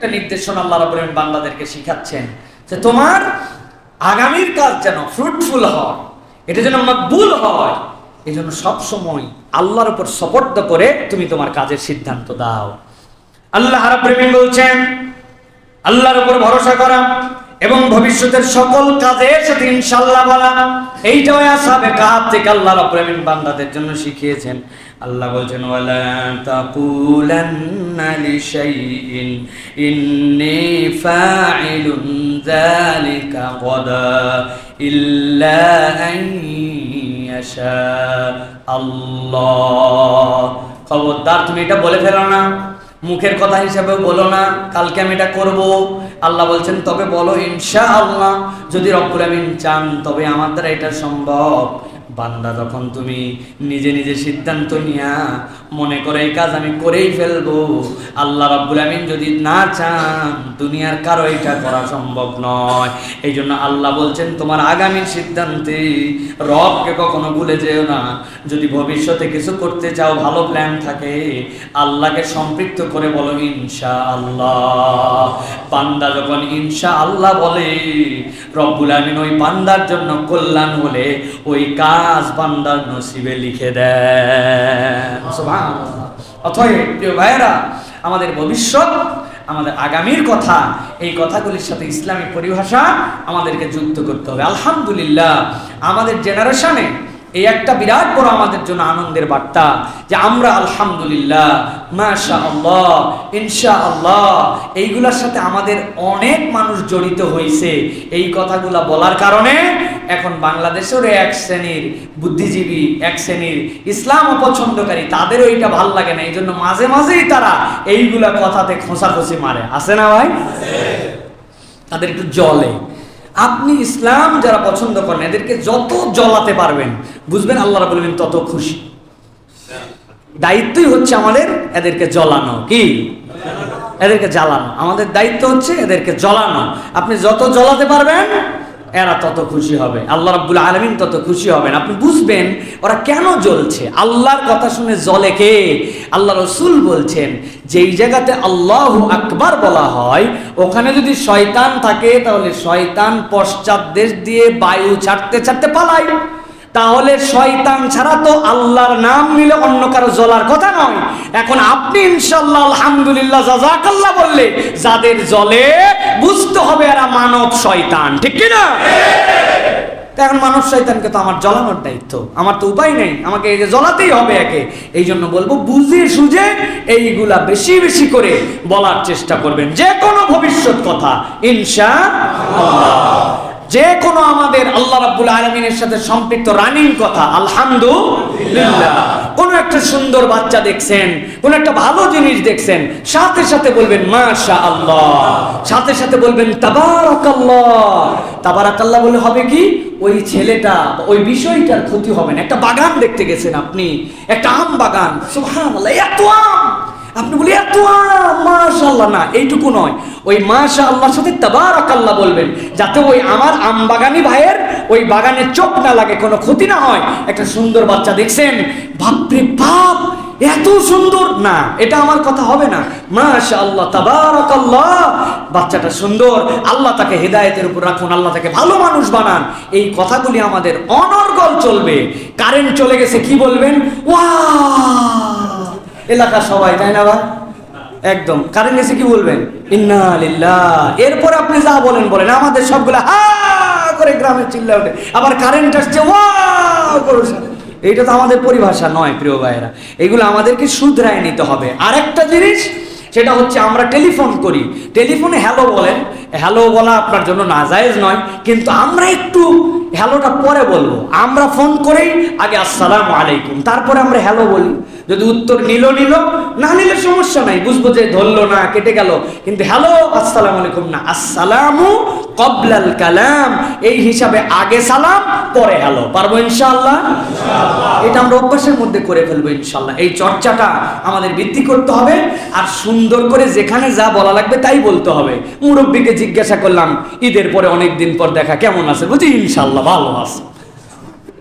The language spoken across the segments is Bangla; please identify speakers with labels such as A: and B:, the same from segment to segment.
A: একটা নির্দেশনা আল্লাহ আলামিন বান্দাদেরকে শিখাচ্ছেন যে তোমার আগামীর কাজ যেন ফ্রুটফুল হয়, এটা যেন মকবুল হয়, এই জন্য সবসময় আল্লাহর উপর সপর্দ করে তুমি তোমার কাজের সিদ্ধান্ত দাও। আল্লাহ আলামিন বলছেন, আল্লাহর উপর ভরসা করা এবং ভবিষ্যতের সকল কাজের সাথে ইনশাআল্লাহ বলা এইটা ওই আসাবে কাহাত থেকে আল্লাহ আলামিন বান্দাদের জন্য শিখিয়েছেন। আল্লাহ বলছেন আল্লাহ। খবরদার, তুমি এটা বলে ফেলো না। মুখের কথা হিসাবে বলো না, কালকে আমি এটা করব। আল্লাহ বলছেন, তবে বলো ইনশা আল্লাহ যদি রব্বুল আমিন চান, তবে আমার দ্বারা এটা সম্ভব। বান্দা, যখন তুমি নিজে নিজে সিদ্ধান্ত নিয়া মনে করে এই কাজ আমি করেই ফেলব, আল্লাহ রাব্বুল আমিন যদি না চান, দুনিয়ার কারও এটা করা সম্ভব নয়। এই জন্য আল্লাহ বলছেন, তোমার আগামী সিদ্ধান্তে রবকে কখনো ভুলে যেও না। যদি ভবিষ্যতে কিছু করতে চাও, ভালো প্ল্যান থাকে, আল্লাহকে সম্পৃক্ত করে বলো ইনশা আল্লাহ বান্দা যখন ইনশা আল্লাহ বলে, রব্বুল আমিন ওই পান্দার জন্য কল্যাণ হলে ওই কাজ বান্দার নসিবে লিখে দেয়। অথয় প্রিয় ভাইয়েরা আমাদের ভবিষ্যৎ আমাদের আগামীর কথা এই কথাগুলির সাথে ইসলামী পরিভাষা আমাদেরকে যুক্ত করতে হবে আলহামদুলিল্লাহ আমাদের জেনারেশনে এই একটা বিরাট বড় আমাদের জন্য আনন্দের বার্তা যে আমরা আলহামদুলিল্লাহ মাশা আল্লাহ ইনশা আল্লাহ এইগুলোর সাথে আমাদের অনেক মানুষ জড়িত হয়েছে এই কথাগুলা বলার কারণে এখন বাংলাদেশের এক শ্রেণির বুদ্ধিজীবী, এক শ্রেণির ইসলাম অপছন্দকারী, তাদেরও এইটা ভালো লাগে না। এই জন্য মাঝে মাঝেই তারা এইগুলা কথাতে খোঁচাখুচি মারে। আছে না ভাই? তাদের একটু জলে। আপনি ইসলাম যারা পছন্দ করেন, এদেরকে যত জ্বলাতে পারবেন, বুঝবেন আল্লাহ বলবেন তত খুশি। দায়িত্বই হচ্ছে আমাদের এদেরকে জ্বলানো, কি? এদেরকে জ্বালানো। আমাদের দায়িত্ব হচ্ছে এদেরকে জ্বলানো। আপনি যত জ্বলাতে পারবেন এরা তত খুশি হবে, আল্লাহ রাব্বুল আলমিন তত খুশি হবেন। আপনি বুঝবেন ওরা কেন জ্বলছে? আল্লাহর কথা শুনে জ্বলে কে? আল্লাহ রসুল বলছেন, যেই জায়গাতে আল্লাহ আকবার বলা হয়, ওখানে যদি শয়তান থাকে, তাহলে শয়তান পশ্চাৎ দেশ দিয়ে বায়ু ছাড়তে ছাড়তে পালায়। তাহলে শয়তান ছাড়া তো আল্লাহর নাম নিলে অন্য কারও জ্বলার কথা নয়। এখন আপনি ইনশাল্লাহ আলহামদুলিল্লাহ জাজাকাল্লাহ বললে, যাদের জলে বুঝতে হবে এরা মানব শয়তান, ঠিক কি না? তা এখন মানব শয়তানকে তো আমার জ্বলানোর দায়িত্ব, আমার তো উপায় নেই, আমাকে এই যে জ্বলাতেই হবে একে। এই জন্য বলব, বুঝে সুঝে এইগুলা বেশি বেশি করে বলার চেষ্টা করবেন। যে কোনো ভবিষ্যৎ কথা ইনশা যে কোনো আমাদের আল্লাহ রাব্বুল আলমিনের সাথে সম্পৃক্ত রানিং কথা, আলহামদুলিল্লাহ। কোন একটা সুন্দর বাচ্চা দেখছেন, কোন একটা ভালো জিনিস দেখছেন, সাথে সাথে বলবেন মাশা আল্লাহ সাথে সাথে বলবেন, তাবারাকাল্লাহ। তাবারাকাল্লাহ বলে হবে কি? ওই ছেলেটা ওই বিষয়টার ক্ষতি হবে না। একটা বাগান দেখতে গেছেন আপনি, একটা আম বাগান। সুবহানাল্লাহ, এত আম! আপনি বলি এত মাশাল্লাহ না, এইটুকু নয়। ওই মাশা আল্লাহর সাথে তাবারাক আল্লাহ বলবেন, যাতে ওই আমার আম বাগানি ভাইয়ের ওই বাগানে চোখ না লাগে, কোনো ক্ষতি না হয়। একটা সুন্দর বাচ্চা, দেখছেন? বাপরে বাপ, এত সুন্দর। না, এটা আমার কথা হবে না। মাশা আল্লাহ তাবারাক বাচ্চাটা সুন্দর। আল্লাহ তাকে হেদায়েতের উপর রাখুন, আল্লাহ তাকে ভালো মানুষ বানান। এই কথাগুলি আমাদের অনর্গল চলবে। কারেন্ট চলে গেছে, কি বলবেন? ওয়া এলাকা সবাই, তাই না ভাই একদম। কারেন্ট এসে কি বলবেন? ইন্না এরপরে আপনি যা বলেন বলেন। আমাদের সবগুলো হা করে গ্রামে চিল্লা ওঠে। আবার কারেন্ট আসছে, ওয়াও করে এইটা তো আমাদের পরিভাষা নয়, প্রিয় ভাইয়েরা। এগুলো আমাদেরকে শুধরায় নিতে হবে। আরেকটা জিনিস, সেটা হচ্ছে আমরা টেলিফোন করি। টেলিফোনে হ্যালো বলেন। হ্যালো বলা আপনার জন্য নাজায়েজ নয়, কিন্তু আমরা একটু হ্যালোটা পরে বলব। আমরা ফোন করেই আগে আসসালাম আলাইকুম তারপরে আমরা হ্যালো বলি। যদি উত্তর নিল নিল না নিলে সমস্যা নাই বুঝব যে ধরলো না কেটে গেল। কিন্তু হ্যালো আসসালামু আলাইকুম না আসসালামু কবলাল কালাম এই হিসাবে আগে সালাম পরে হ্যালো। পারব ইনশাল্লাহ এটা আমরা অভ্যাসের মধ্যে করে ফেলব ইনশাল্লাহ এই চর্চাটা আমাদের বৃদ্ধি করতে হবে আর সুন্দর করে যেখানে যা বলা লাগবে তাই বলতে হবে। মুরব্বীকে জিজ্ঞাসা করলাম ঈদের পরে অনেক দিন পর দেখা কেমন আছে? বুঝি ইনশাল্লাহ ভালো আছে।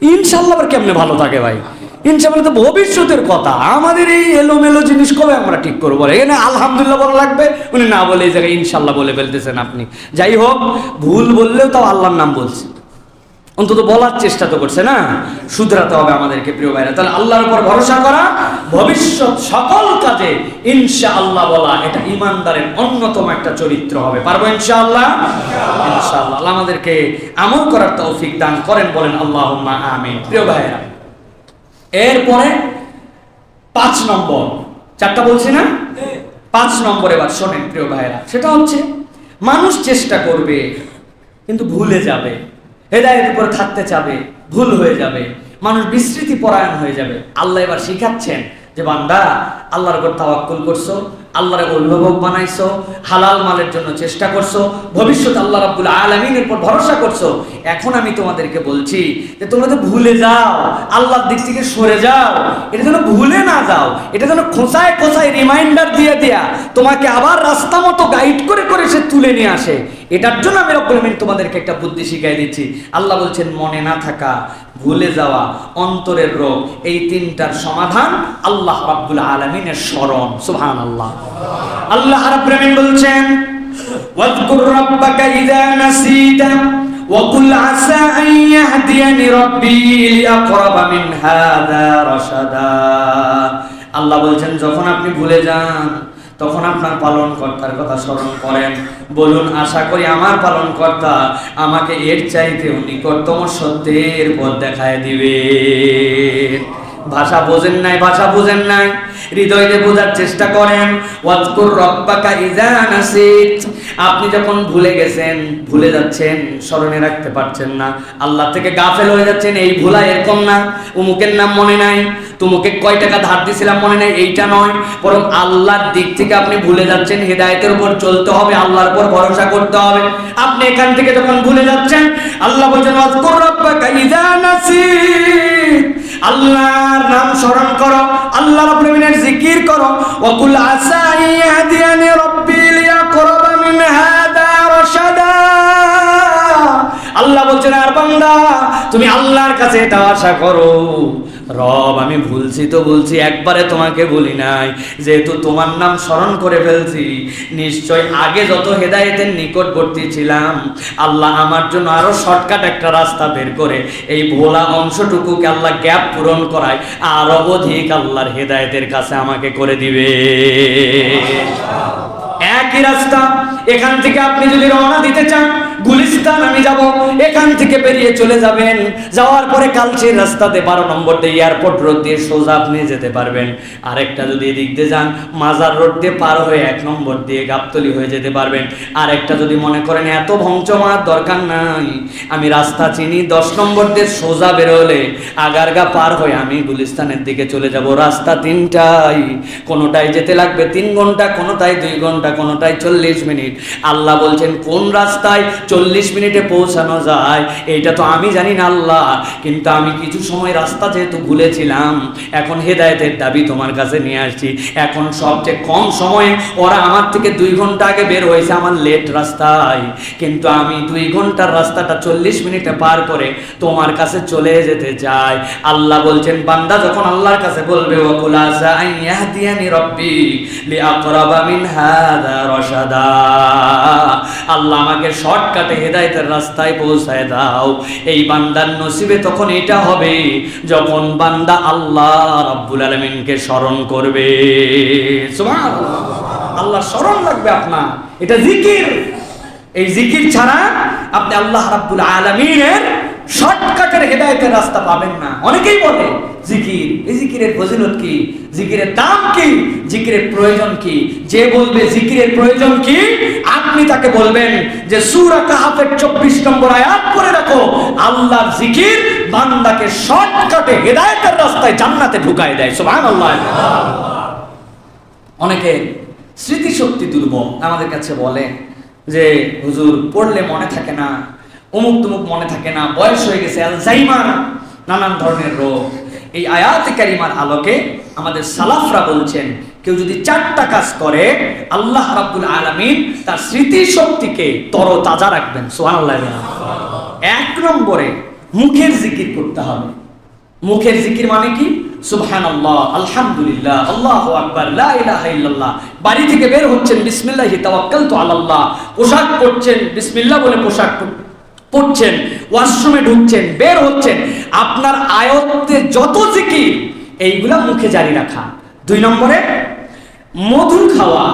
A: ইনশাল্লাহ আবার কেমনে ভালো থাকে ভাই? ইনশাল্লাহ তো ভবিষ্যতের কথা। আমাদের এই এলোমেলো জিনিস কবে আমরা ঠিক করব? এখানে আলহামদুলিল্লাহ বলা লাগবে। উনি না বলে এই জায়গায় ইনশাল্লাহ বলে ফেলতেছেন আপনি। যাই হোক, ভুল বললেও তাও আল্লাহর নাম বলছে। অন্তত বলার চেষ্টা তো করছে না? শুধরাতে হবে আমাদেরকে প্রিয় ভাইরা। তাহলে আল্লাহর উপর ভরসা করা ভবিষ্যৎ সকল কাজে ইনশা আল্লাহ বলা এটা ইমানদারের অন্যতম একটা চরিত্র হবে। পারব ইনশা আল্লাহ ইনশা আল্লাহ আমাদেরকে আমল করার তৌফিক দান করেন, বলেন আল্লাহ আমিন। প্রিয় ভাইরা এরপরে পাঁচ নম্বর। চারটা বলছি না? পাঁচ নম্বর এবার শোনেন প্রিয় ভাইরা সেটা হচ্ছে, মানুষ চেষ্টা করবে, কিন্তু ভুলে যাবে। হেদায়ের উপরে থাকতে চাবে, ভুল হয়ে যাবে, মানুষ বিস্মৃতি পরায়ণ হয়ে যাবে। আল্লাহ এবার শিখাচ্ছেন যে বান্দা আল্লাহর উপর তাওয়াক্কুল করছ আল্লাহর অভিভাবক বানাইছো, হালাল মালের জন্য চেষ্টা করছ, ভবিষ্যৎ আল্লাহ রাব্বুল আলামিনের উপর ভরসা করছ। এখন আমি তোমাদেরকে বলছি যে তোমরা তো ভুলে যাও, আল্লাহর দিক থেকে সরে যাও, এটা যেন ভুলে না যাও, এটা যেন খোঁচায় খোঁচায় রিমাইন্ডার দিয়ে দেয়া, তোমাকে আবার রাস্তা মতো গাইড করে করে সে তুলে নিয়ে আসে। এটার জন্য আমি রব্বুল তোমাদেরকে একটা বুদ্ধি শিখাই দিচ্ছি। আল্লাহ বলছেন, মনে না থাকা ভুলে যাওয়া অন্তরের রোগ এই তিনটার সমাধান আল্লাহ রাব্বুল আলামিনের স্মরণ সুবহানাল্লাহ আল্লাহ রাব্বুল আলামিন বলছেন ওয়াজকুর রাব্বাকা ইযা নাসিতা وقل عسى أن يهديني ربي لأقرب من هذا رشدا আল্লাহ বলছেন যখন আপনি ভুলে যান তখন আপনার পালন কর্তার কথা স্মরণ করেন। বলুন, আশা করি আমার পালন কর্তা আমাকে এর চাইতেও নিকটতম সত্যের পথ দেখায় দিবে। ভাষা বোঝেন নাই, ভাষা বোঝেন নাই। হৃদয়ে বোঝার চেষ্টা করেন। ওয়াজকুর রব্বাকা ইযা নাসিত। আপনি যখন ভুলে গেছেন, ভুলে যাচ্ছেন, স্মরণে রাখতে পারছেন না। আল্লাহ থেকে গাফেল হয়ে যাচ্ছেন, এই ভুলা এরকম না। উমুকের নাম মনে নাই। তোমাকে কয় টাকা ধার দিছিলাম মনে নেই? এইটা নয়। বরং আল্লাহর দিক থেকে আপনি ভুলে যাচ্ছেন, হেদায়েতের উপর চলতে হবে, আল্লাহর উপর ভরসা করতে হবে। আপনি এখান থেকে যখন ভুলে যাচ্ছেন, আল্লাহ বলছেন আল্লাহর নাম স্মরণ করো, আল্লাহ রাব্বুল জিকির করো। ওয়াকুল আসা ইয়াহদিয়ানি বলছেন, আর বান্দা, তুমি আল্লাহর কাছে এটা আশা করো। রব, আমি ভুলছি তো বলছি একবারে তোমাকে বলি নাই। যেহেতু তোমার নাম স্মরণ করে ফেলছি, নিশ্চয় আগে যত হেদায়েতের নিকটবর্তী ছিলাম, আল্লাহ আমার জন্য আরও শর্টকাট একটা রাস্তা বের করে এই ভোলা অংশটুকুকে আল্লাহ গ্যাপ পূরণ করায়, আরও অধিক আল্লাহর হেদায়েতের কাছে আমাকে করে দিবে। একই রাস্তা, এখান থেকে আপনি যদি রওনা দিতে চান গুলিস্তান, আমি যাব। এখান থেকে বেরিয়ে চলে যাবেন। যাওয়ার পরে কালচির রাস্তাতে বারো নম্বর দিয়ে এয়ারপোর্ট রোড দিয়ে সোজা আপনি যেতে পারবেন। আরেকটা যদি এদিক দিয়ে যান, মাজার রোড দিয়ে পার হয়ে এক নম্বর দিয়ে গাবতলি হয়ে যেতে পারবেন। আরেকটা যদি মনে করেন, এত ভংচমার দরকার নাই। আমি রাস্তা চিনি, দশ নম্বর দিয়ে সোজা বেরোলে আগারগা পার হয়ে আমি গুলিস্তানের দিকে চলে যাব। রাস্তা তিনটাই, কোনোটাই যেতে লাগবে তিন ঘণ্টা, কোনোটাই দুই ঘণ্টা, কোনোটাই চল্লিশ মিনিট। আল্লাহ বলছেন, কোন রাস্তায় চল্লিশ মিনিটে পৌঁছানো যায়। এইটা তো আমি জানি না আল্লাহ, কিন্তু আমি কিছু সময় রাস্তা যেহেতু ভুলেছিলাম, এখন হেদায়েতের দাবি তোমার কাছে নিয়ে আসছি। এখন সবচেয়ে কম সময়ে ওরা আমার থেকে দুই ঘণ্টা আগে বের হয়েছে আমার লেট রাস্তায়। কিন্তু আমি দুই ঘণ্টার রাস্তাটা চল্লিশ মিনিটে পার করে তোমার কাছে চলে যেতে চাই। আল্লাহ বলছেন, বান্দা যখন আল্লাহর কাছে বলবে আল্লাহ আমাকে শর্টকাটে হেদায়েতের রাস্তায় পৌঁছায় দাও। এই বান্দার নসিবে তখন এটা হবে, যখন বান্দা আল্লাহ রাব্বুল আলামিনকে স্মরণ করবে। আল্লাহ স্মরণ লাগবে আপনার। এটা জিকির। এই জিকির ছাড়া আপনি আল্লাহ রাব্বুল আলামিনের শর্টকাটের হেদায়েতের রাস্তা পাবেন না। অনেকেই বলে, জিকির। এই জিকিরের ফজিলত কি? জিকিরের দাম কি? জিকিরের প্রয়োজন কি? যে বলবে জিকিরের প্রয়োজন কি, আপনি তাকে বলবেন যে, সূরা কাহাফের 24 নম্বর আয়াত পড়ে রাখো। আল্লাহর জিকির বান্দাকে শর্টকাটে হেদায়েতের রাস্তায় জান্নাতে ঢুকায় দেয়। সুবহানাল্লাহ। অনেকে স্মৃতিশক্তি দুর্বল আমাদের কাছে বলে যে, হুজুর, পড়লে মনে থাকে না অমুক তুমুক মনে থাকে না, বয়স হয়ে গেছে নানান ধরনের রোগ। এই আয়াত কারিমার আলোকে আমাদের সালাফরা বলছেন, কেউ যদি চারটা কাজ করে, আল্লাহ রাব্বুল আলামিন তার স্মৃতি শক্তিকে তর তাজা রাখবেন, সুবহানাল্লাহ এক নম্বরে মুখের জিকির করতে হবে। মুখের জিকির মানে কি? সুবহানাল্লাহ, আলহামদুলিল্লাহ, আল্লাহু আকবার, লা বাড়ি থেকে বের হচ্ছেন, বিসমিল্লাহি তাওয়াক্কালতু আলাল্লাহ। পোশাক পরছেন, বিসমিল্লাহ বলে পোশাক পড়ছেন, ওয়াশরুমে ঢুকছেন, বের হচ্ছেন, আপনার আয়ত্তে যত জিকির, এইগুলা মুখে জারি রাখা। দুই নম্বরে মধু খাওয়া,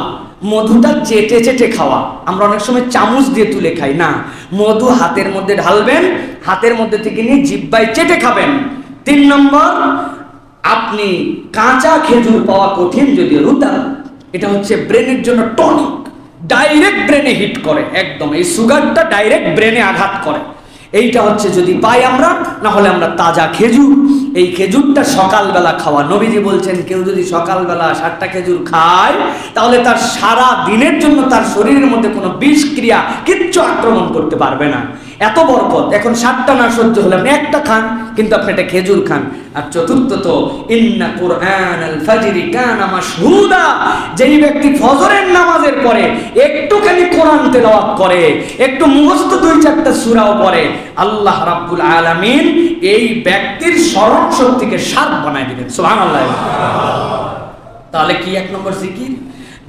A: মধুটা চেটে চেটে খাওয়া। আমরা অনেক সময় চামচ দিয়ে তুলে খাই, না। মধু হাতের মধ্যে ঢালবেন, হাতের মধ্যে থেকে নিয়ে জিব্বায় চেটে খাবেন। তিন নম্বর, আপনি কাঁচা খেজুর পাওয়া কঠিন যদিও রুতা এটা হচ্ছে ব্রেনের জন্য টনিক। ডাইরেক্ট ব্রেনে হিট করে, একদম। এই সুগারটা ডাইরেক্ট ব্রেনে আঘাত করে। এইটা হচ্ছে যদি পাই আমরা, না হলে আমরা তাজা খেজুর। এই খেজুরটা সকালবেলা খাওয়া। নবীজি বলছেন, কেউ যদি সকালবেলা সাতটা খেজুর খায়, তাহলে তার সারা দিনের জন্য তার শরীরের মধ্যে কোনো বিষক্রিয়া, কিচ্ছু আক্রমণ করতে পারবে না। এত বরকত। এখন সাতটা না সহ্য হলে আপনি একটা খান। কিন্তু আপনি একটা খেজুর খান। আর চতুর্থ তো ইন্না কুরআন আল ফাজরি কানা মাশহুদা যেই ব্যক্তি ফজরের নামাজের পরে একটুখানি কোরআন তেলাওয়াত করে, একটু মুখস্থ দুই চারটা সূরাও পড়ে, আল্লাহ রাব্বুল আলামিন এই ব্যক্তির স্মরণ শক্তিকে সাত বানায় দিবেন। সুবহানাল্লাহ। তাহলে কি এক নম্বর জিকির?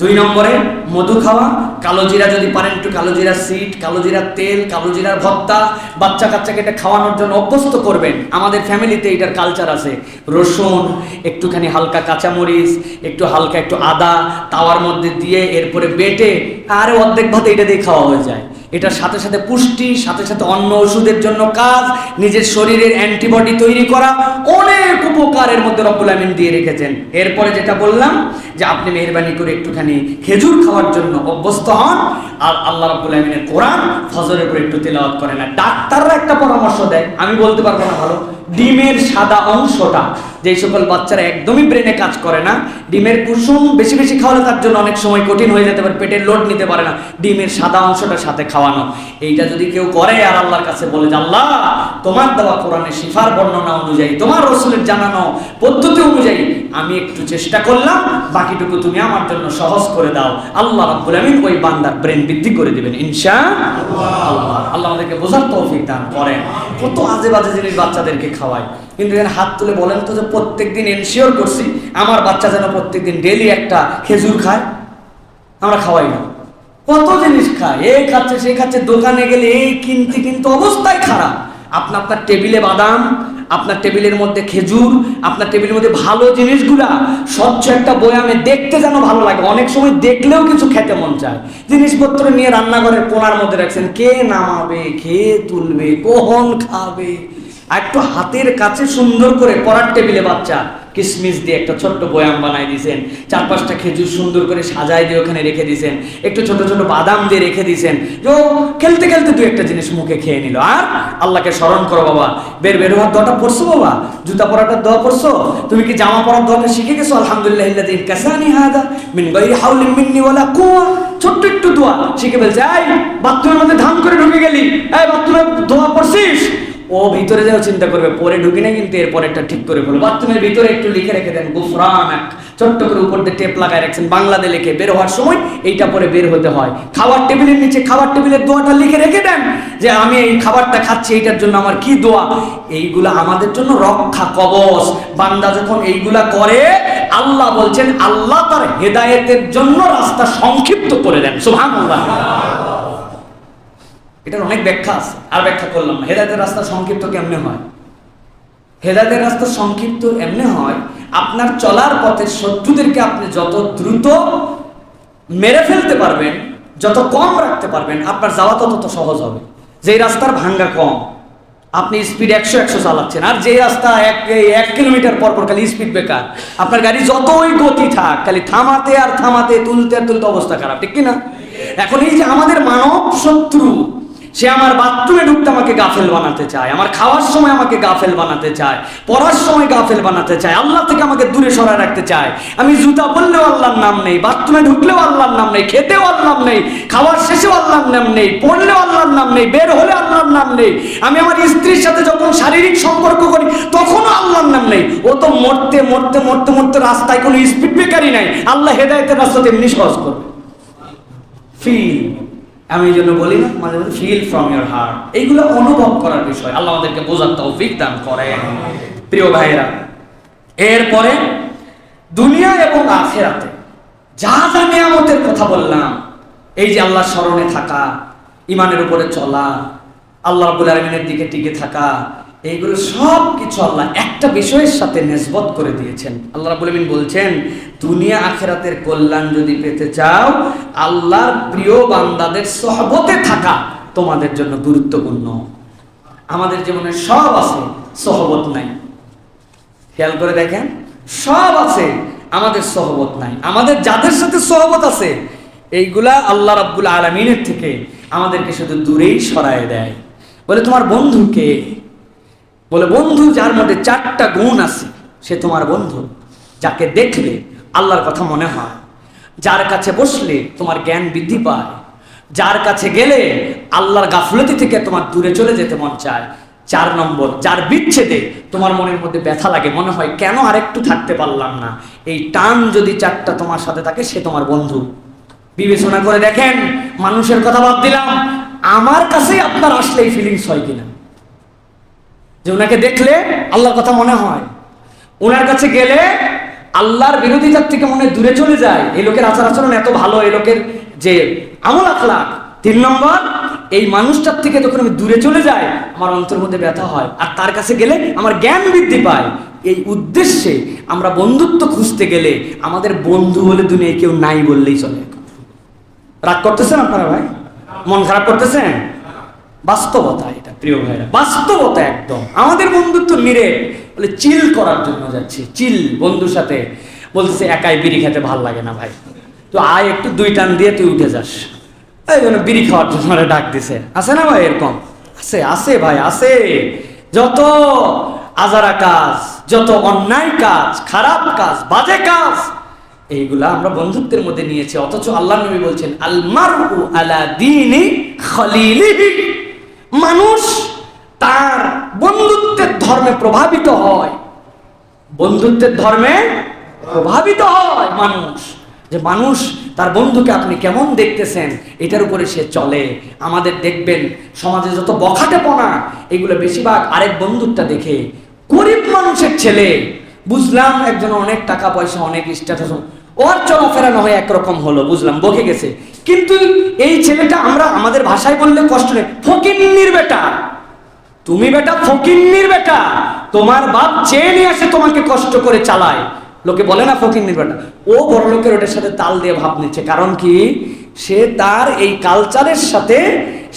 A: দুই নম্বরে মধু খাওয়া কালো জিরা যদি পারেন একটু কালো জিরা সিট, কালো জিরার তেল, কালো জিরার ভত্তা বাচ্চা কাচ্চাকে এটা খাওয়ানোর জন্য অভ্যস্ত করবেন। আমাদের ফ্যামিলিতে এটার কালচার আছে। রসুন, একটুখানি হালকা কাঁচামরিচ, একটু হালকা একটু আদা, তাওয়ার মধ্যে দিয়ে এরপরে বেটে আরে অর্ধেক ভাতে এটা দিয়ে খাওয়া হয়ে যায়। এটার সাথে সাথে পুষ্টি, সাথে সাথে অন্য ওষুধের জন্য কাজ, নিজের শরীরের অ্যান্টিবডি তৈরি করা, অনেক উপকারের মধ্যে রব্বুল আমিন দিয়ে রেখেছেন। এরপরে যেটা বললাম, যে আপনি মেহরবানি করে একটুখানি খেজুর খাওয়ার জন্য অভ্যস্ত হন, আর আল্লাহ রাব্বুল আমিনের কোরআন ফজরের উপর একটু তেলাওয়াত করে না ডাক্তাররা একটা পরামর্শ দেয়, আমি বলতে পারব না ভালো, ডিমের সাদা অংশটা, যে সকল বাচ্চারা একদমই ব্রেনে কাজ করে না, ডিমের কুসুম বেশি বেশি খাওয়ালে তার জন্য অনেক সময় কঠিন হয়ে যেতে পারে, পেটের লোড নিতে পারে না, ডিমের সাদা অংশটা সাথে খাওয়ানো। এইটা যদি কেউ করে আর আল্লাহর কাছে বলে যে, আল্লাহ, তোমার দেওয়া কোরআনের শিফার বর্ণনা অনুযায়ী, তোমার রসুলের জানানো পদ্ধতি অনুযায়ী আমি একটু চেষ্টা করলাম, বাকিটুকু তুমি আমার জন্য সহজ করে দাও। আল্লাহ রাব্বুল আমিন ওই বান্দার ব্রেন বৃদ্ধি করে দিবেন ইনশা আল্লাহ আল্লাহ আমাদেরকে বোঝার তৌফিক দান করেন। কত আজে বাজে জিনিস বাচ্চাদেরকে খাওয়ায় কিন্তু এখানে হাত তুলে বলেন তো যে, প্রত্যেকদিন এনশিওর করছি, আমার বাচ্চা যেন প্রত্যেকদিন ডেলি একটা খেজুর খায়। আমরা খাওয়াই না। কত জিনিস খায়? এই খাচ্ছে, সেই খাচ্ছে, দোকানে গেলে এই কিনতে কিন্তু অবস্থায় খারাপ। আপনার আপনার টেবিলে বাদাম, আপনার টেবিলের মধ্যে খেজুর, আপনার টেবিলের মধ্যে ভালো জিনিসগুলা, স্বচ্ছ একটা বয়ামে দেখতে যেন ভালো লাগে। অনেক সময় দেখলেও কিছু খেতে মন চায়। জিনিসপত্র নিয়ে রান্নাঘরের কোনার মধ্যে রাখছেন। কে নামাবে, কে তুলবে, কখন খাবে? একটু হাতের কাছে সুন্দর করে পড়ার টেবিলে বাচ্চা। কিসমিস দিয়ে একটা ছোট্ট বয়াম বানাই দিয়েছেন চার পাঁচটা খেজুর সুন্দর করে সাজাই দিয়ে ওখানে রেখে দিয়েছেন একটু ছোট ছোট বাদাম দিয়ে রেখে দিয়েছেন যে, খেলতে খেলতে দু একটা জিনিস মুখে খেয়ে নিল। আর আল্লাহকে স্মরণ করো বাবা, বের বের হওয়ার দোয়াটা পড়ছো বাবা? জুতা পরাটার দোয়া পড়ছো? তুমি কি জামা পরার দোয়াটা শিখে গেছো? আলহামদুলিল্লাহ ইল্লাযী কাসানি হাদা মিন গায়রি হাওলিন মিন্নি ওয়ালা ছোট্ট একটু দোয়া শিখে ফেলছে। এই, বাথরুমের মধ্যে ধাম করে ঢুকে গেলি। এই বাথরুমে দোয়া পড়ছিস? ও ভিতরে যাও, চিন্তা করবে, পরে ঢুকি না কিন্তু এরপর একটা ঠিক করে ফেলো বাথরুমের ভিতরে একটু লিখে রেখে দেন, গুফরান ছোট্ট করে উপর দিয়ে টেপ লাগায় রাখছেন। বাংলাতে লিখে, বের হওয়ার সময় এইটা পরে বের হতে হয়। খাবার টেবিলের নিচে, খাবার টেবিলের দোয়াটা লিখে রেখে দেন যে, আমি এই খাবারটা খাচ্ছি, এইটার জন্য আমার কি দোয়া? এইগুলা আমাদের জন্য রক্ষা কবচ। বান্দা যখন এইগুলা করে, আল্লাহ বলছেন, আল্লাহ তার হেদায়েতের জন্য রাস্তা সংক্ষিপ্ত করে দেন। সুবহানাল্লাহ। এটার অনেক ব্যাখ্যা আছে, আর ব্যাখ্যা করলাম হেদায়তের রাস্তা সংক্ষিপ্ত কেমনে হয়? হেদায়তের রাস্তা সংক্ষিপ্ত এমনি হয়, আপনার চলার পথে শত্রুদেরকে আপনি যত দ্রুত মেরে ফেলতে পারবেন, যত কম রাখতে পারবেন, আপনার যাওয়া তত সহজ হবে। যেই রাস্তার ভাঙ্গা কম, আপনি স্পিড একশো একশো চালাচ্ছেন। আর যে রাস্তা এক এক কিলোমিটার পর পর খালি স্পিড বেকার। আপনার গাড়ি যতই গতি থাক, খালি থামাতে আর থামাতে, তুলতে আর তুলতে অবস্থা খারাপ, ঠিক কি না এখন এই যে আমাদের মানব শত্রু সে আমার বাথরুমে ঢুকতে আমাকে গাফেল বানাতে চায়, আমার খাওয়ার সময় আমাকে গাফেল বানাতে চায়, পড়ার সময় গাফেল বানাতে চায়, আল্লাহ থেকে আমাকে দূরে সরায় রাখতে চায়। আমি জুতা পরলেও আল্লাহর নাম নেই, বাথরুমে ঢুকলেও আল্লাহর নাম নেই, খেতেও আল্লাহর নেই, খাওয়ার শেষেও আল্লাহর নাম নেই, পড়লেও আল্লাহর নাম নেই, বের হলে আল্লাহর নাম নেই। আমি আমার স্ত্রীর সাথে যখন শারীরিক সম্পর্ক করি, তখনও আল্লাহর নাম নেই। ও তো মরতে মরতে মরতে মরতে রাস্তায় কোনো স্পিড ব্রেকারই নাই। আল্লাহ হেদায়তের রাস্তা তেমনি সহজ করবে। ফিল আমি এই জন্য বলি না মাঝে মাঝে ফিল ফ্রম ইয়ার হার্ট এইগুলো অনুভব করার বিষয়। আল্লাহ আমাদেরকে বোঝার তৌফিক দান করে প্রিয় ভাইয়েরা, এরপরে দুনিয়া এবং আখেরাতে যা যা নিয়ামতের কথা বললাম, এই যে আল্লাহ স্মরণে থাকা ইমানের উপরে চলা, আল্লাহ রবুল আলমিনের দিকে টিকে থাকা এইগুলো সব কিছু আল্লাহ একটা বিষয়ের সাথে নেসবত করে দিয়েছেন। আল্লাহ রাব্বুল আলমিন বলছেন, দুনিয়া আখেরাতের কল্যাণ যদি পেতে চাও, আল্লাহর প্রিয় বান্দাদের সহবতে থাকা তোমাদের জন্য গুরুত্বপূর্ণ। আমাদের জীবনে সব আছে, সহবত নাই। খেয়াল করে দেখেন, সব আছে, আমাদের সহবত নাই। আমাদের যাদের সাথে সহবত আছে, এইগুলা আল্লাহ রাব্বুল আলমিনের থেকে আমাদেরকে শুধু দূরেই সরায় দেয়। বলে, তোমার বন্ধুকে বলে, বন্ধু, যার মধ্যে চারটা গুণ আছে, সে তোমার বন্ধু। যাকে দেখলে আল্লাহর কথা মনে হয়, যার কাছে বসলে তোমার জ্ঞান বৃদ্ধি পায়। যার কাছে গেলে আল্লাহর গাফলতি থেকে তোমার দূরে চলে যেতে মন চায়। চার নম্বর, যার বিচ্ছেদে তোমার মনের মধ্যে ব্যথা লাগে, মনে হয়, কেন আরেকটু থাকতে পারলাম না? এই টান যদি চারটা তোমার সাথে থাকে, সে তোমার বন্ধু। বিবেচনা করে দেখেন, মানুষের কথা বাদ দিলাম আমার কাছেই আপনার আসলে এই ফিলিংস হয় কিনা? যে ওনাকে দেখলে আল্লাহর কথা মনে হয়। ওনার কাছে গেলে আল্লাহর বিরোধিতার থেকে মনে দূরে চলে যায়। এই লোকের আচার আচরণ এত ভালো, এই লোকের যে আমল আখলাক। তিন নম্বর, এই মানুষটার থেকে যখন আমি দূরে চলে যাই, আমার অন্তর মধ্যে ব্যথা হয়। আর তার কাছে গেলে আমার জ্ঞান বৃদ্ধি পায়। এই উদ্দেশ্যে আমরা বন্ধুত্ব খুঁজতে গেলে আমাদের বন্ধু বলে দুনিয়ায় কেউ নাই বললেই চলে। রাগ করতেছেন আপনারা ভাই? মন খারাপ করতেছেন? বাস্তবতা এটা, প্রিয় ভাইরা, বাস্তবতা একদম। আমাদের বন্ধুত্ব নিরে বলে চিল করার জন্য যাচ্ছি চিল বন্ধুর সাথে বলতেছে, একাই বিড়ি খেতে ভালো লাগে না ভাই। তো আয় একটু দুই টান দিয়ে তুই উঠে যাস। এই জন্য বিড়ি খাওয়ার জন্য ডাক দিছে। আছে না ভাই এরকম? আছে আছে ভাই, আছে। যত আজারা কাজ, যত অন্যায় কাজ, খারাপ কাজ, বাজে কাজ, এইগুলা আমরা বন্ধুত্বের মধ্যে নিয়েছি। অথচ আল্লাহ নবী বলছেন আলমারু আলা দিনি খলিলিহি। মানুষ তার বন্ধুত্বের ধর্মে প্রভাবিত হয়। বন্ধুত্বের ধর্মে প্রভাবিত হয় মানুষ। যে মানুষ তার বন্ধুকে আপনি কেমন দেখতেছেন, এটার উপরে সে চলে। আমাদের দেখবেন সমাজে যত বখাটেপনা, এগুলো বেশিরভাগ আরেক বন্ধুত্বটা দেখে। গরিব মানুষের ছেলে, বুঝলাম একজন অনেক টাকা পয়সা, অনেক স্ট্যাটাস ওর চলাফেরা না হয় একরকম হলো, বুঝলাম, বকে গেছে। কিন্তু এই ছেলেটা আমরা আমাদের ভাষায় বললে কষ্ট নেই, ফকিন্নির বেটা। তুমি বেটা ফকিন্নির বেটা। তোমার বাপ চেয়ে নিয়ে আসে তোমাকে কষ্ট করে চালায়, লোকে বলে না ফকিন্নির বেটা। ও বড় লোকের ওটার সাথে তাল দিয়ে ভাব নিচ্ছে, কারণ কি? সে তার এই কালচারের সাথে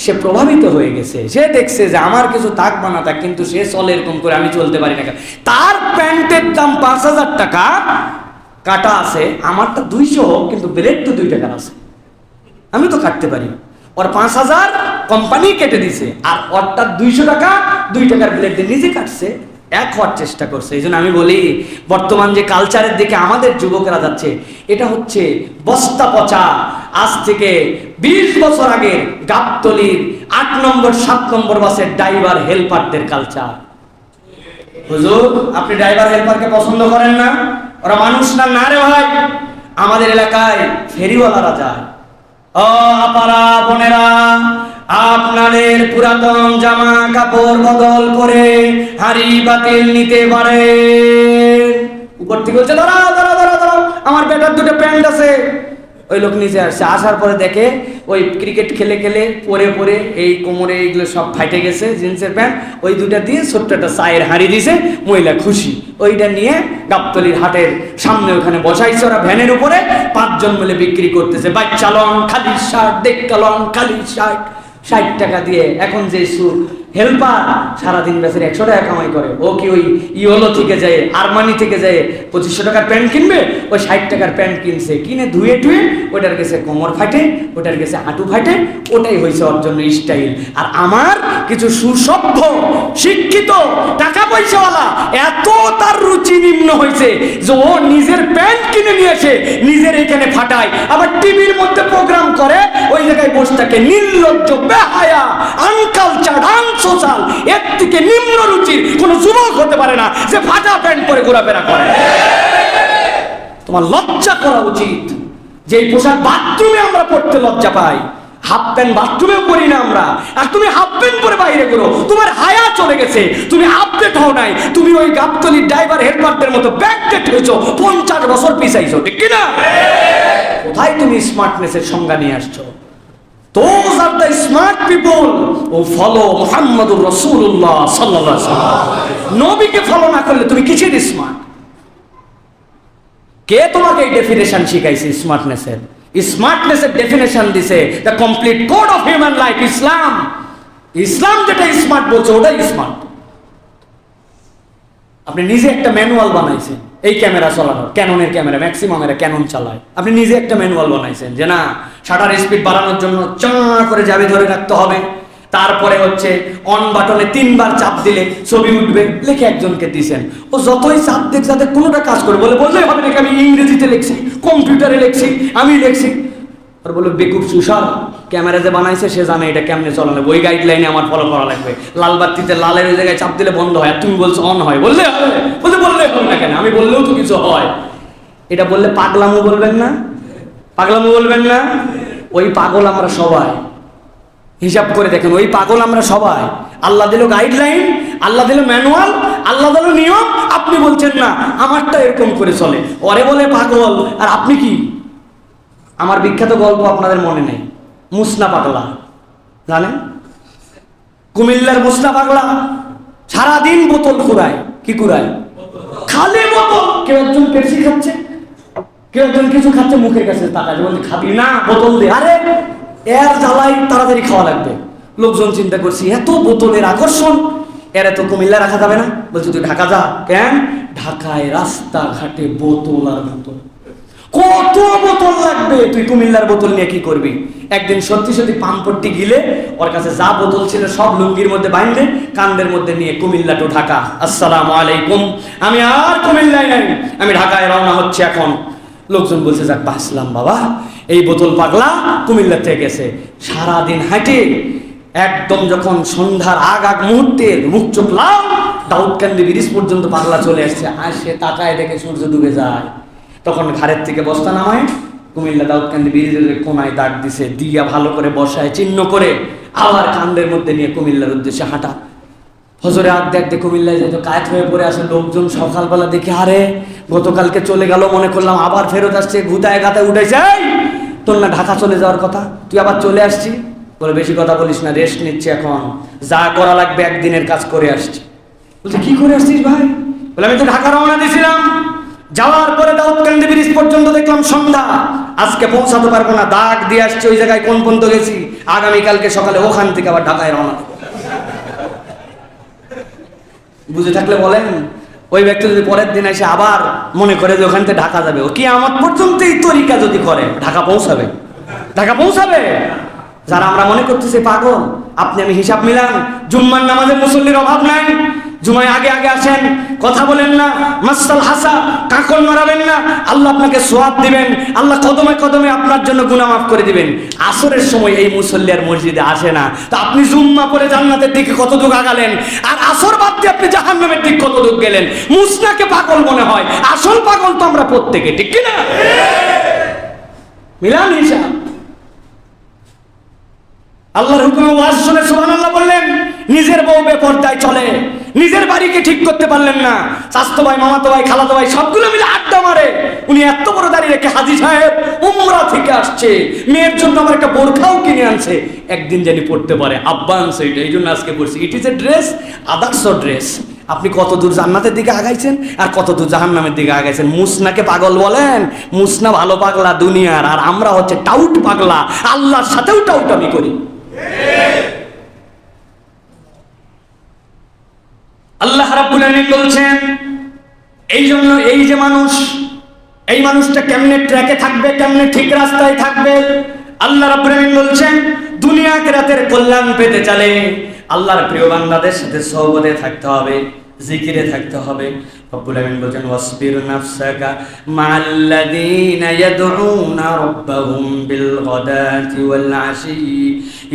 A: সে প্রভাবিত হয়ে গেছে। সে দেখছে যে আমার কিছু তাক বানা থাক কিন্তু সে চলে এরকম করে আমি চলতে পারি না তার প্যান্টের দাম পাঁচ হাজার টাকা কাটা আছে, আমারটা দুইশো হোক, কিন্তু ব্লেড তো দুই টাকার আছে? আমি তো কাটতে পারি। ওর পাঁচ হাজার কোম্পানি কেটে দিছে, আর ওরটা দুইশো টাকা, দুই টাকার ব্লেড দিয়ে নিজে কাটছে, এক হওয়ার চেষ্টা করছে। এই আমি বলি, বর্তমান যে কালচারের দিকে আমাদের যুবকেরা যাচ্ছে, এটা হচ্ছে বস্তা পচা। আজ থেকে বিশ বছর আগে গাবতলির আট নম্বর, সাত নম্বর বাসের ড্রাইভার হেল্পারদের কালচার হুজুর, আপনি ড্রাইভার হেল্পারকে পছন্দ করেন না? ওরা মানুষ না না রে ভাই? আমাদের এলাকায় ফেরিওয়ালারা যায়। ও আপারা বোনেরা, আপনাদের পুরাতন জামা কাপড় বদল করে হাড়ি বাতিল নিতে পারে। উপর থেকে বলছে, দাঁড়াও দাঁড়াও দাঁড়াও দাঁড়াও, আমার বেটার দুটো প্যান্ট আছে। ওই লোক নিচে আসছে আসার পরে দেখে ওই ক্রিকেট খেলে খেলে, পরে পরে এই কোমরে এইগুলো সব ফাইটে গেছে, জিন্সের প্যান্ট। ওই দুটা দিয়ে ছোট্ট একটা চায়ের হাঁড়ি দিছে, মহিলা খুশি। ওইটা নিয়ে গাবতলির হাটের সামনে ওখানে বসাইছে ওরা ভ্যানের উপরে। পাঁচজন মিলে বিক্রি করতেছে। বাচ্চা লং, খালি শার্ট দেখ লং, খালি শার্ট ষাট টাকা দিয়ে। এখন যে সুর হেল্পার সারাদিন বেসের একশো টাকা কামাই করে। ও কি ওই ইওলো থেকে যায়, আরমানি থেকে যায়, পঁচিশশো টাকার প্যান্ট কিনবে? ওই ষাট টাকার প্যান্ট কিনছে। কিনে ধুয়ে টুয়ে ওটার গেছে কোমর ফাটে, ওটার গেছে হাঁটু ফাটে, ওটাই হয়েছে ওর জন্য স্টাইল আর আমার কিছু সুসভ্য, শিক্ষিত টাকা পয়সাওয়ালা এত তার রুচি নিম্ন হয়েছে যে ও নিজের প্যান্ট কিনে নিয়ে এসে নিজের এখানে ফাটায়। আবার টিভির মধ্যে প্রোগ্রাম করে, ওই জায়গায় বসে থাকে। নির্লজ্জ, বেহায়া আনকালচার আনসোশাল এর থেকে নিম্ন রুচির কোনো যুবক হতে পারে না যে ফাটা প্যান্ট পরে ঘোরাফেরা করে। তোমার লজ্জা করা উচিত যে পোশাক বাথরুমে আমরা পড়তে লজ্জা পাই। হাফ প্যান্ট বাথরুমেও পরি না আমরা। আর তুমি হাফ প্যান্ট পরে বাইরে করো তোমার হায়া চলে গেছে। তুমি আপডেট হও নাই। তুমি ওই গাবতলির ড্রাইভার হেডপার্টের মতো ব্যাকডেট হয়েছো পঞ্চাশ বছর পিছাইছো। ঠিক কিনা? কোথায় তুমি স্মার্টনেসের সংজ্ঞা নিয়ে আসছো? Those are the smart people who follow মোহাম্মদুর রসুল্লাহ সাল্লাহ নবীকে ফলো না করলে তুমি কিসের স্মার্ট কে তোমাকে এই ডেফিনেশন শিখাইছে স্মার্টনেসের স্মার্টনেসের ডেফিনেশন দিছে the complete code of human life Islam Islam যেটা স্মার্ট বলছে, ওটাই স্মার্ট আপনি নিজে একটা ম্যানুয়াল বানাইছেন। এই ক্যামেরা চালানোর ক্যাননের ক্যামেরা ম্যাক্সিমামেরা ক্যানন চালায়। আপনি নিজে একটা ম্যানুয়াল বানাইছেন যে না শাটার স্পিড বাড়ানোর জন্য চা করে যাবে ধরে রাখতে হবে। তারপরে হচ্ছে অন বাটনে তিনবার চাপ দিলে ছবি উঠবে, লিখে একজনকে দিছেন। ও যতই চাপ দেখ যাতে কোনোটা কাজ করে, বলে বললেই হবে নাকি, আমি ইংরেজিতে লিখছি কম্পিউটারে লিখছি, আমি লিখছি। আর বলে বেকুব সুশাল, ক্যামেরা যে বানাইছে, সে জানে এটা কেমনে চলানো, ওই গাইডলাইনে আমার ফলো করা লাগবে। লাল বাতিতে লালের জায়গায় চাপ দিলে বন্ধ হয়, আর তুমি বলছো অন হয়। বললে হবে বলতে হবে না কেন? আমি বললেও তো কিছু হয়। এটা বললে পাগলামু বলবেন না? পাগলামু বলবেন না? ওই পাগল আমরা সবাই। হিসাব করে দেখেন, ওই পাগল আমরা সবাই। আল্লাহ দিল গাইডলাইন আল্লাহ দিল ম্যানুয়াল আল্লাহ দিল নিয়ম, আপনি বলছেন না, আমারটা এরকম করে চলে। ওরে বলে পাগল, আর আপনি কি? আমার বিখ্যাত গল্প আপনাদের মনে নেই। মুসনা পাগলা। জানেন? কুমিল্লার মুসনা পাগলা সারাদিন বোতল কুড়ায়। কি কুড়ায়? খালি বোতল কেউ একজন পেপসি খাচ্ছে, কেউ একজন কিছু খাচ্ছে, মুখের কাছে তাকাচ্ছে বলছে, খাবি না, বোতল দে। আরে, এর জ্বালাই তাড়াতাড়ি খাওয়া লাগবে। লোকজন চিন্তা করছি, এত বোতলের আকর্ষণ, এর এত কুমিল্লা রাখা যাবে না? বলছি, তুই ঢাকা যা। কেন? ঢাকায় রাস্তাঘাটে বোতল আর বোতল। কত বোতল লাগবে? তুই কুমিল্লার বোতল নিয়ে কি করবি? একদিন সত্যি সত্যি পাম্পট্টি গিলে ওর কাছে যা বোতল ছিল সব লুঙ্গির মধ্যে বাইন্ধে কান্দের মধ্যে নিয়ে কুমিল্লা টু ঢাকা। আসসালামু আলাইকুম। আমি আর কুমিল্লায় নাই। আমি ঢাকায় রওনা হচ্ছে এখন। লোকজন বলছে, যাক বাঁচলাম বাবা। এই বোতল পাগলা কুমিল্লা থেকে গেছে। সারাদিন হাঁটে, একদম যখন সন্ধ্যার আগ আগ মুহূর্তে মুখ চোখ লাল, দাউদকান্দি ব্রিজ পর্যন্ত পাগলা চলে আসছে। আর সে তাকায় দেখে সূর্য ডুবে যায়। তখন ঘাড়ের থেকে বস্তা নামায়। কুমিল্লা দাউদকান্দি ব্রিজের কোনায় দাগ দিছে, দিয়া ভালো করে বসায়, চিহ্ন করে আবার কান্দের মধ্যে নিয়ে কুমিল্লার উদ্দেশ্যে হাঁটা। হজরে আগ দেখতে কুমিল্লায় যেত কায়েত হয়ে পড়ে আসে লোকজন সকালবেলা দেখে, আরে, গতকালকে চলে গেল, মনে করলাম আবার ফেরত আসছে ঘুতায় গাতায় উঠেছে তোর না ঢাকা চলে যাওয়ার কথা, তুই আবার চলে আসছি? বলে, বেশি কথা বলিস না রেস্ট নিচ্ছে এখন, যা করা লাগবে একদিনের কাজ করে আসছি। বলছে, কি করে আসছিস ভাই? বলে, আমি তো ঢাকা রওনা দিয়েছিলাম। যাওয়ার পরে দাউদকান্দি ব্রিজ পর্যন্ত দেখলাম সন্ধ্যা। আজকে পৌঁছাতে পারব না, দাগ দিয়ে আসছে ওই জায়গায় কোন পর্যন্ত গেছি। আগামীকালকে সকালে ওখান থেকে আবার ঢাকায় রওনা বুঝে থাকলে বলেন, ওই ব্যক্তি যদি পরের দিন এসে আবার মনে করে যে ওখান থেকে ঢাকা যাবে, ও কি আমার পর্যন্ত এই তরিকা যদি করে, ঢাকা পৌঁছাবে? ঢাকা পৌঁছাবে? যারা আমরা মনে করতেছি পাগল, আপনি আমি হিসাব মিলান, জুম্মার নামাজের মুসল্লির অভাব নাই। জুমায় আগে আগে আসেন, কথা বলেন না মাসাল হাসা কাকল মারাবেন না, আল্লাহ আপনাকে সোয়াব দিবেন, আল্লাহ কদমে কদমে আপনার জন্য গুনাহ মাফ করে দিবেন। আসরের সময় এই মুসল্লিয়ার মসজিদে আসে না। তা আপনি জুম্মা পরে জান্নাতের দিকে কত দূর আগালেন? আর আসর বাদ দিয়ে আপনি জাহান্নামের দিকে কত দূর গেলেন? মুসনাকে পাগল মনে হয়। আসল পাগল তো আমরা প্রত্যেকে, ঠিক কি না মিলান হিসাব। আল্লাহর হুকুমে ওয়াজ শুনে সুবহানাল্লাহ বললেন, নিজের বউ বেপর্দায় চলে। নিজের বাড়িকে ঠিক করতে পারলেন না। চাস্তো ভাই, মামাতো ভাই, খালাতো ভাই, সবগুলো মিলে আড্ডা মারে। উনি এত বড় দাঁড়িয়ে রেখে হাজি সাহেব উমরা থেকে আসছে। মেয়ের জন্য আমার একটা বোরখাও কিনে আনছে। একদিন জানি পড়তে পারে। আব্বা আনছে এই জন্য আজকে পড়ছি। It is a dress others dress আপনি কত দূর জান্নাতের দিকে আগাইছেন আর কত দূর জাহান্নামের দিকে আগাইছেন? মুসনাকে পাগল বলেন। মুসনা ভালো পাগলা দুনিয়ার, আর আমরা হচ্ছে টাউট পাগলা। আল্লাহর সাথেও টাউট আমি করি। আল্লাহ রাব্বুল আলামিন বলছেন এই জন্য এই যে মানুষ, এই মানুষটা কেমনে ট্র্যাকে থাকবে, কেমনে ঠিক রাস্তায় থাকবে? আল্লাহ রাব্বুল আলামিন বলছেন, দুনিয়া কেরাতের কল্যাণ পেতে চলে আল্লাহর প্রিয় বান্দাদের সাথে সহবতে থাকতে হবে, জিকিরে থাকতে হবে। রব্বুল আলামিন বলছেন, ওয়াসবির নাফসাকা মাআল্লাযীনা ইয়াদউনা রাব্বাহুম বিল গাদাতি ওয়াল আশি,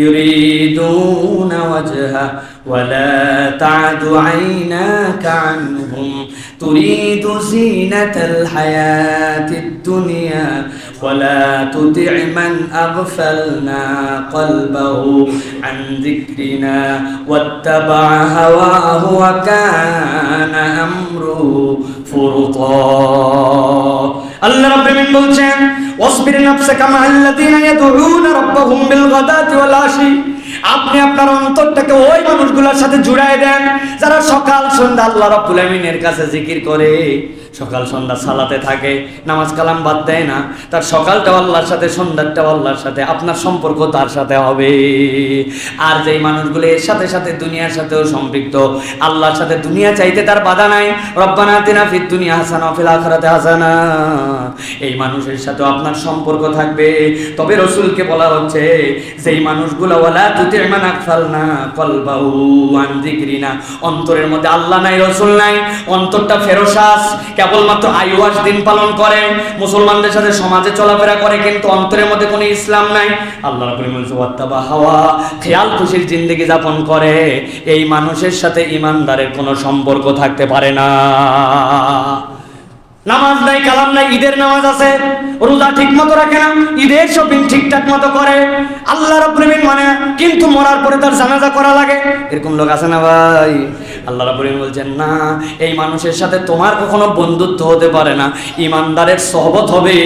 A: ইউরিদুনা ওয়াজহা ولا تعد عيناك عنهم تريد زينة الحياة الدنيا ولا تطع من أغفلنا قلبه عن ذكرنا واتبع هواه وكان أمره فرطا الله رب من بلشان واصبر نفسك مع الذين يدعون ربهم بالغداة والعشي আপনি আপনার অন্তরটাকে ওই মানুষগুলোর সাথে জুড়ায় দেন যারা সকাল, সন্ধ্যা আল্লাহ রাব্বুল আলামিনের কাছে জিকির করে। সকাল সন্ধ্যা সালাতে থাকে, নামাজ কালাম বাদ দেয় না। তার সকালটাও আল্লাহর সাথে সন্ধ্যাটাও আল্লাহর সাথে, আপনার সম্পর্ক তার সাথে হবে। আর যেই মানুষগুলো এর সাথে সাথে দুনিয়ার সাথেও সম্পৃক্ত, আল্লাহর সাথে দুনিয়া চাইতে তার বাধা নাই। রব্বানা আতিনা ফিদ দুনিয়া হাসানা ফিল আখিরাতি হাসানা। এই মানুষের সাথে আপনার সম্পর্ক থাকবে। তবে রসুলকে বলা হচ্ছে, যেই মানুষগুলো, ওয়ালা তুতি মান আকফালনা কলবাহু আন যিকরিনা। অন্তরের মধ্যে আল্লাহ নাই, রসুল নাই। অন্তরটা ফেরোসাস কেবলমাত্র আইওয়াস দিন পালন করে, মুসলমানদের সাথে সমাজে চলাফেরা করে, কিন্তু অন্তরের মধ্যে কোনো ইসলাম নাই। আল্লাহ রাব্বুল হাওয়া খেয়াল খুশির জিন্দেগি যাপন করে। এই মানুষের সাথে ইমানদারের কোনো সম্পর্ক থাকতে পারে না। নামাজ নাই, কালাম নাই, ঈদের নামাজ আছে, রোজা ঠিক মতো রাখে না, ঈদের শপিং ঠিকঠাক মতো করে, আল্লাহ রাব্বুল মানে কিন্তু মরার পরে তার জানাজা করা লাগে। এরকম লোক আছে না ভাই? আল্লাহ আলামিন বলছেন, না, এই মানুষের সাথে তোমার কখনো বন্ধুত্ব হতে পারে না। ইমানদারের সহবত হবে।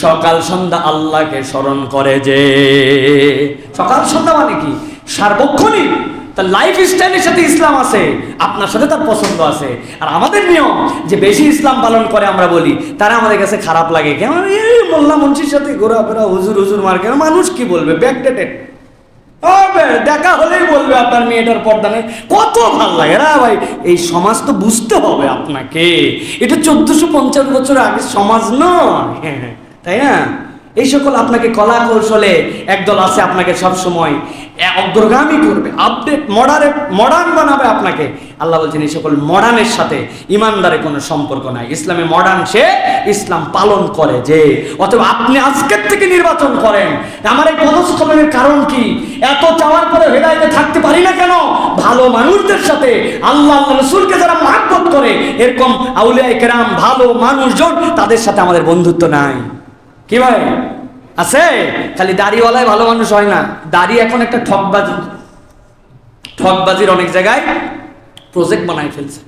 A: সকাল সন্ধ্যা আল্লাহকে স্মরণ করে যে সকাল সন্ধ্যা মানে কি? সার্বক্ষণিক তার লাইফ স্টাইলের সাথে ইসলাম আছে, আপনার সাথে তার পছন্দ আছে। আর আমাদের নিয়ম যে বেশি ইসলাম পালন করে আমরা বলি, তারা আমাদের কাছে খারাপ লাগে। কেমন এই মোল্লা মুন্সির সাথে ঘোরাফেরা, হুজুর হুজুর মার কেন? মানুষ কি বলবে? ব্যাকডেটেড দেখা হলেই বলবে আপনার মেয়েটার পর্দা নেই। কত ভালো লাগে। রা ভাই, এই সমাজ তো বুঝতে হবে আপনাকে। এটা চোদ্দশো পঞ্চাশ বছর আগে সমাজ নয়। তাই না? এই সকল আপনাকে কলা কৌশলে একদল আছে আপনাকে সব সময় অগ্রগামী করবে আপডেট মডারে মডার্ন বানাবে আপনাকে। আল্লাহ বলছেন, এই সকল মডার্নের সাথে ইমানদারের কোনো সম্পর্ক নাই। ইসলামে মডার্ন সে ইসলাম পালন করে যে, অথবা আপনি আজকের থেকে নির্বাচন করেন। আমার এই পদস্খলনের কারণ কি? এত চাওয়ার পরে হেদায়তে থাকতে পারি না কেন? ভালো মানুষদের সাথে আল্লাহ রসুলকে যারা মহাব্বত করে, এরকম আউলিয়া কেরাম ভালো মানুষজন তাদের সাথে আমাদের বন্ধুত্ব নাই। কি ভাই? আছে? খালি দাড়িওয়ালায় ভালো মানুষ হয় না। দাড়ি এখন একটা ঠকবাজি ঠকবাজির অনেক জায়গায় প্রজেক্ট বানাই ফেলছে।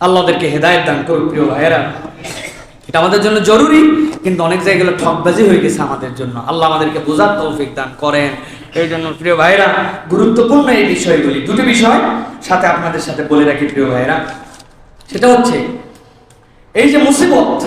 A: আল্লাহদেরকে হেদায়ত দান করুক প্রিয় ভাইয়েরা। এটা আমাদের জন্য জরুরি, কিন্তু অনেক জায়গায় গেলে ঠকবাজি হয়ে গেছে আমাদের জন্য। আল্লাহ আমাদেরকে বোঝার তৌফিক দান করেন। এই জন্য প্রিয় ভাইয়েরা, গুরুত্বপূর্ণ এই বিষয়গুলি। দুটি বিষয় সাথে আপনাদের সাথে বলে রাখি প্রিয় ভাইয়েরা। সেটা হচ্ছে, এই যে মুসিবত